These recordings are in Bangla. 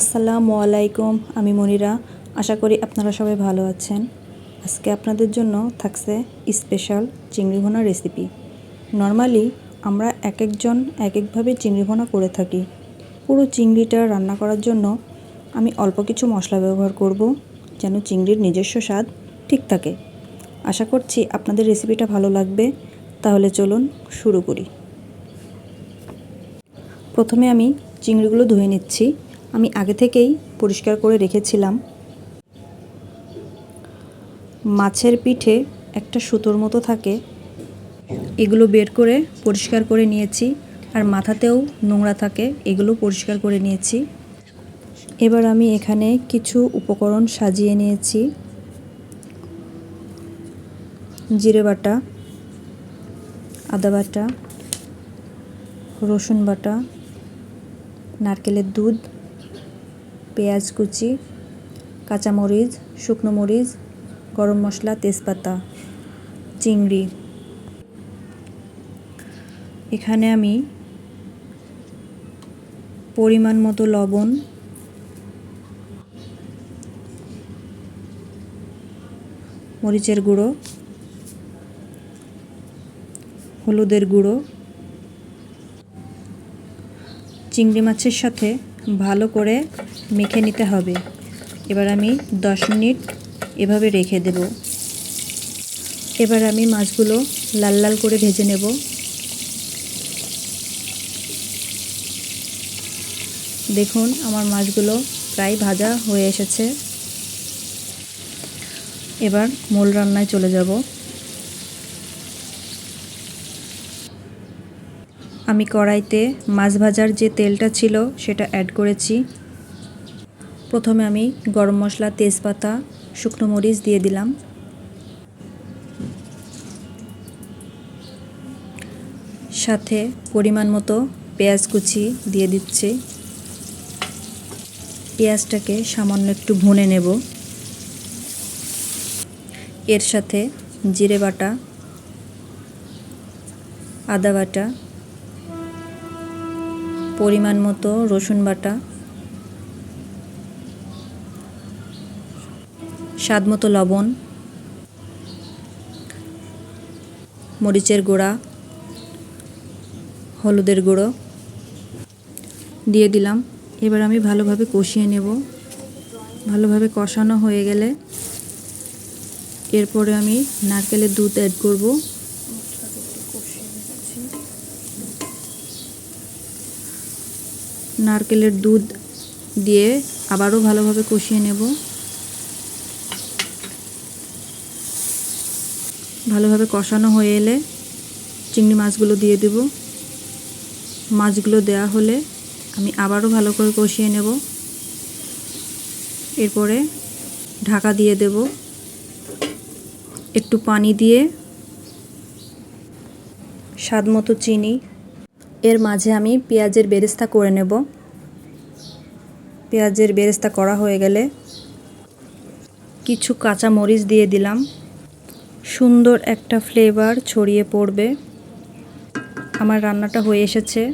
আসসালামু আলাইকুম, আমি মনিরা। আশা করি আপনারা সবাই ভালো আছেন। আজকে আপনাদের জন্য থাকছে স্পেশাল চিংড়ি ভোনা রেসিপি। নর্মালি আমরা এক একজন এক একভাবে চিংড়ি ভোনা করে থাকি। পুরো চিংড়িটা রান্না করার জন্য আমি অল্প কিছু মশলা ব্যবহার করব, যেন চিংড়ির নিজস্ব স্বাদ ঠিক থাকে। আশা করছি আপনাদের রেসিপিটা ভালো লাগবে, তাহলে চলুন শুরু করি। প্রথমে আমি চিংড়িগুলো ধুয়ে নিচ্ছি। আমি আগে থেকেই পরিষ্কার করে রেখেছিলাম। মাছের পিঠে একটা সুতোর মতো থাকে। এগুলো বের করে পরিষ্কার করে নিয়েছি আর মাথাতেও নোংরা থাকে, এগুলো পরিষ্কার করে নিয়েছি। এবার আমি এখানে কিছু উপকরণ সাজিয়ে নিয়েছি। জিরে বাটা, আদা বাটা, রসুন বাটা, নারকেলের দুধ পেঁয়াজ কুচি, কাঁচামরিচ, শুকনো মরিচ, গরম মশলা, তেজপাতা, চিংড়ি। এখানে আমি পরিমাণ মতো লবণ, মরিচের গুঁড়ো, হলুদের গুঁড়ো, চিংড়ি মাছের সাথে ভালো করে মেখে নিতে হবে। এবার আমি দশ মিনিট এভাবে রেখে দেব। এবার আমি মাছগুলো লাল লাল করে ভেজে নেব। দেখুন, আমার মাছগুলো প্রায় ভাজা হয়ে এসেছে। এবার মূল রান্নায় চলে যাব। আমি কড়াইতে মাছ ভাজার যে তেলটা ছিল সেটা অ্যাড করেছি। প্রথমে আমি গরম মশলা, তেজপাতা, শুকনো মরিচ দিয়ে দিলাম। সাথে পরিমাণ মতো পেঁয়াজ কুচি দিয়ে দিচ্ছি। পেঁয়াজটাকে সামান্য একটু ভুনে নেব। এর সাথে জিরে বাটা, আদা বাটা পরিমাণ মতো রসুন বাটা। স্বাদ মতো লবণ। মরিচের গুঁড়া। হলুদের গুঁড়ো। দিয়ে দিলাম। এবার আমি ভালোভাবে কষিয়ে নেব। ভালোভাবে কষানো হয়ে গেলে এরপরে আমি নারকেলের দুধ অ্যাড করব। নারকেলের দুধ দিয়ে আবারও ভালোভাবে কষিয়ে নেব। ভালোভাবে কষানো হয়ে এলে চিংড়ি মাছগুলো দিয়ে দেব। মাছগুলো দেওয়া হলে আমি আবারও ভালো করে কষিয়ে নেব। এরপরে ঢাকা দিয়ে দেব। একটু পানি দিয়ে স্বাদ মতো চিনি। এর মাঝে আমি পেঁয়াজের বেরেস্তা করে নেব। পেঁয়াজের বেরেস্তা করা হয়ে গেলে কিছু কাঁচা মরিচ দিয়ে দিলাম। সুন্দর একটা ফ্লেভার ছড়িয়ে পড়বে। আমার রান্নাটা হয়ে এসেছে।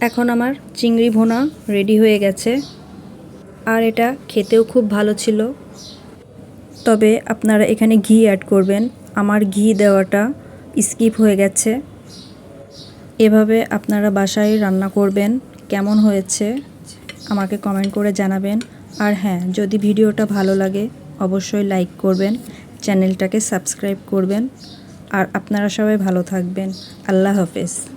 এখন আমার চিংড়ি ভোনা রেডি হয়ে গেছে। আর এটা খেতেও খুব ভালো ছিল। তবে আপনারা এখানে ঘি অ্যাড করবেন। আমার ঘি দেওয়াটা স্কিপ হয়ে গেছে। এভাবে আপনারা বাসায় রান্না করবেন, কেমন হয়েছে আমাকে কমেন্ট করে জানাবেন। আর হ্যাঁ যদি ভিডিওটা ভালো লাগে, অবশ্যই লাইক করবেন চ্যানেলটাকে সাবস্ক্রাইব করবেন। আর আপনারা সবাই ভালো থাকবেন। আল্লাহ হাফেজ।